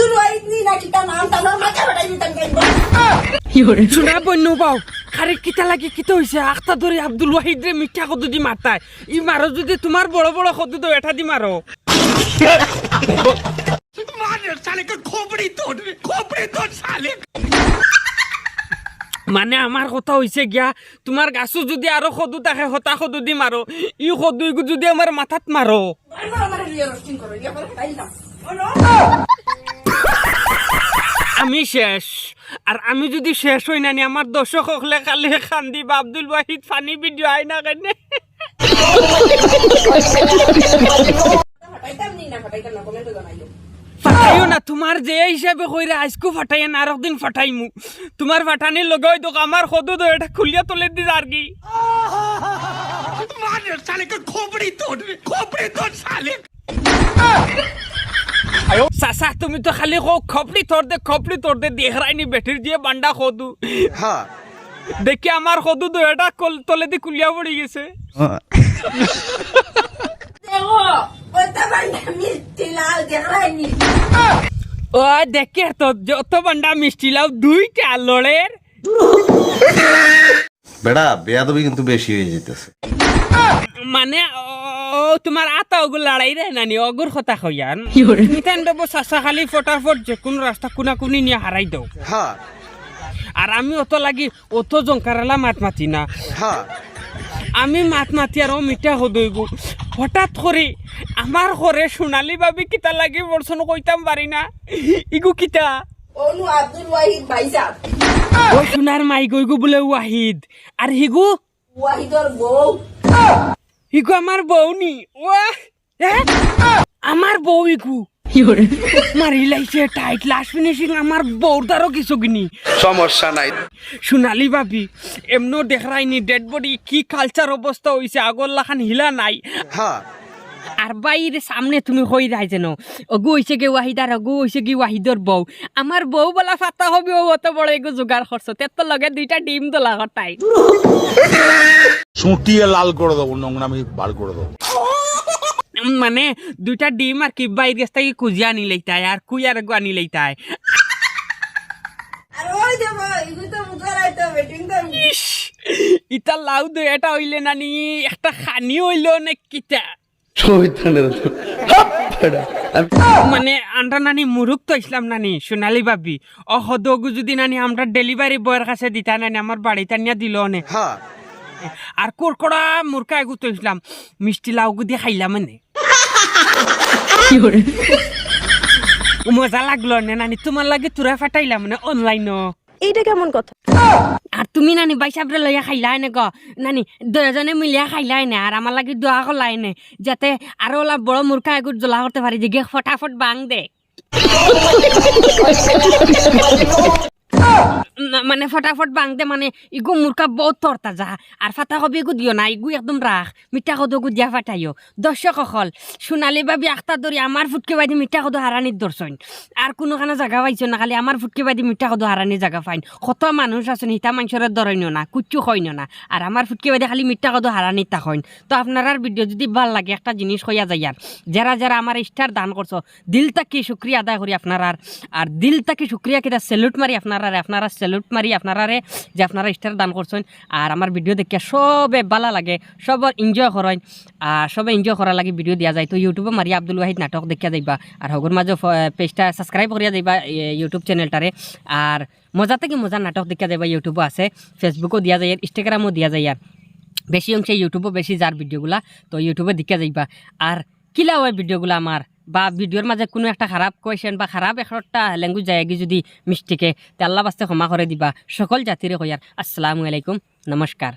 আব্দুল ওয়াহিদ নি না কিতা নাম তানোর মাথা ফাটাই দিতাম শোনা বন্য পাও খারে কিতা লাগে কিতা হইছে আখতা ধরে আব্দুল ওয়াহিদ রে মিথ্যা কদু দি মারতায় ই মারো যদি তোমার বড় বড় কদু তো এটা দি মারো মানে আমার কথা হইছে গিয়া তোমার গাছও যদি আরও সদু থাকে হতা সদু দি মারো ই সদু যদি আমার মাথাত মারো আমি শেষ। আর আমি যদি শেষ হই নানি আমার দর্শক হলে খালি খান্দি বা আব্দুল ওয়াহিদ ফানি ভিডিও আই না কেন। ফাটাইও না তোমার যে হিসাবে কইরে আজকো ফাটাই না আর একদিন ফাটাইমু তোমার ফাটানির লগে তো আমার সদু তো এটা খুলিয়া তোলে দি আর কি। চাচা তুমি তো খালি কো খপড়ি তোর দে খপড়ি তোর দে দেহরাইনি বেটির দিয়ে বান্ডা সদু। দেখি আমার সদু তো এটা কল- তলে দি কুলিয়া পড়ি গেছে দেখো ওটা বান্ডা মিষ্টি লাল দেখাইনি ও দেখে তো যত বান্ডা মিষ্টি লাও দুইটা লড়ের বেড়া বেয়াদবি কিন্তু বেশি হয়ে যেতেছে। মানে ও তোমার আতা ওগুলো লড়াই রে নানি অগুর কথা কইয়ান তুমি তেন দেবো চাচা খালি ফটাফট যে কোনো রাস্তা কোনা কোনি নিয়ে হারাই দাও। হ্যাঁ আর আমি অত লাগি অত জঙ্কারালা মাত মাতি না। হ্যাঁ আমি মাত মাতি আর ও মিঠা হদইব হঠাৎ করে আমার ঘরে সোনালি ভাবি কিতা লাগি বর্ষণ কইতাম পারি না। ইগু কিতা? অনু আব্দুল ওয়াহিদ ভাইসাব ও সোনার মাই গইগু বলে ওয়াহিদ আর হিগু ওয়াহিদর বউ ইগু আমার বউ নি? আমার বউ ইকু মারি লাইছে টাইট লাস্ট ফিনিশিং আমার বউর দ্বারও কিছু কিনি। সমস্যা নাই। সোনালি ভাবি এমনও দেখাইনি ডেড বডি কি কালচার অবস্থা হইছে আগর লাখান হিলা নাই। হ্যাঁ আর বাইরে সামনে তুমি হই রাই যেন। অগু হইছে কি ওয়াহিদ আর অগু হইছে কি ওয়াহিদর বউ। আমার বউ বলা ফাতা হবে ও অত বড় এগো জোগাড় করছ তের তো লগে দুইটা ডিম তোলা হটাই চুটিয়ে লাল করে দেবো নোংরামি বার করে দেবো। মানে দুইটা ডিম আর কি বাইরে থেকে কুজিয়া আনি লইতাই আর কুই আর গো আনি লইতাই। তো তো ইতা লাউ দে এটা হইলে নানি একটা খানি হইল না কিতা মানে আমরা নানি মুরুখ তো ইসলাম নানি সোনালি ভাবি। ও হদগু যদি নানি আমরা ডেলিভারি বয়ের কাছে দিতা নানি আমার বাড়িতে নিয়ে দিল অনে হ্যাঁ আর কোরকড়া মুরকা এগু তো ইসলাম মিষ্টি লাউগু দিয়ে খাইলাম মানে। মজা লাগল নে নানি? তোমার লাগে তুরা ফাটাইলাম মানে অনলাইনও এইটা কেমন কথা? আর তুমি নানি বাইসাবরে লইয়া খাইলাই নে গ নানি দুজনে মিলিয়া খাইলাই নে, আর আমার লাগি দোয়া কলাই নে, যাতে আরও ওলা বড় মূর্খা এগুর জ্বলা করতে পারি যে গে ফটাফট বাং দে। মানে ফটাফট বাং দে মানে ইগু মূর্খা বহুত তরতা যা। আর ফাটা কবি এগু দিও না, ইগু একদম রাখ মিঠা কদগু দিয়া ফাটাইও। দর্শক অকল সোনালি বাবি আখতা ধরি আমার ফুটকে বাদি মিঠা কদ হারানির দর্শন আর কোনোখানে জায়গা পাইছো না, খালি আমার ফুটকে বাদি মিঠা কদ হারানির জায়গা পাইন। কত মানুষ আছেন হিতা মানুষের ধরইন না কুচ্ছু হইন না। আর আমার ফুটকে বাদি খালি মিঠা কদ হারানির তা হইন তো আপনার ভিডিও যদি ভালো লাগে, একটা জিনিস হইয়া যায় আর যারা যারা আমার স্টার দান করছ দিল তাকি শুক্রিয়া আদায় করি আপনার আর আর দিল তাকি শুক্রিয়া কিনা স্যালুট মারি আপনার আপনারা আপনারা স্যালুট মারি আপনারারে যে আপনারা স্টার দান করছেন আর আমার ভিডিও দেখিয়া সবে ভালো লাগে সবার এনজয় করেন আর সবে এনজয় করা লাগে ভিডিও দিয়া যায়। তো ইউটিউবে মারি আব্দুল ওয়াহিদ নাটক দেখিয়া যাইবা। আর হগর মাঝে পেজটা সাবস্ক্রাইব করিয়া যাইবা ইউটিউব চ্যানেলটারে আর মজা থেকে মজা নাটক দেখিয়া যাইবা ইউটিউবও আছে। ফেসবুকও দিয়া যায় ইনস্টাগ্রামও দিয়া যায় আর বেশি অংশে ইউটিউবও বেশি যার ভিডিওগুলা তো ইউটিউবে দেখিয়া যাইবা। আর কিলা হয় ভিডিওগুলো আমার বা ভিডিওর মাঝে কোনো একটা খারাপ কোয়েশন বা খারাপ একটা ল্যাঙ্গুয়েজ যায় যদি মিষ্টিকে, তে আল্লাহ বাস্তে ক্ষমা করে দিবা। সকল জাতিরে কইয়ার, আসসালামু আলাইকুম, নমস্কার।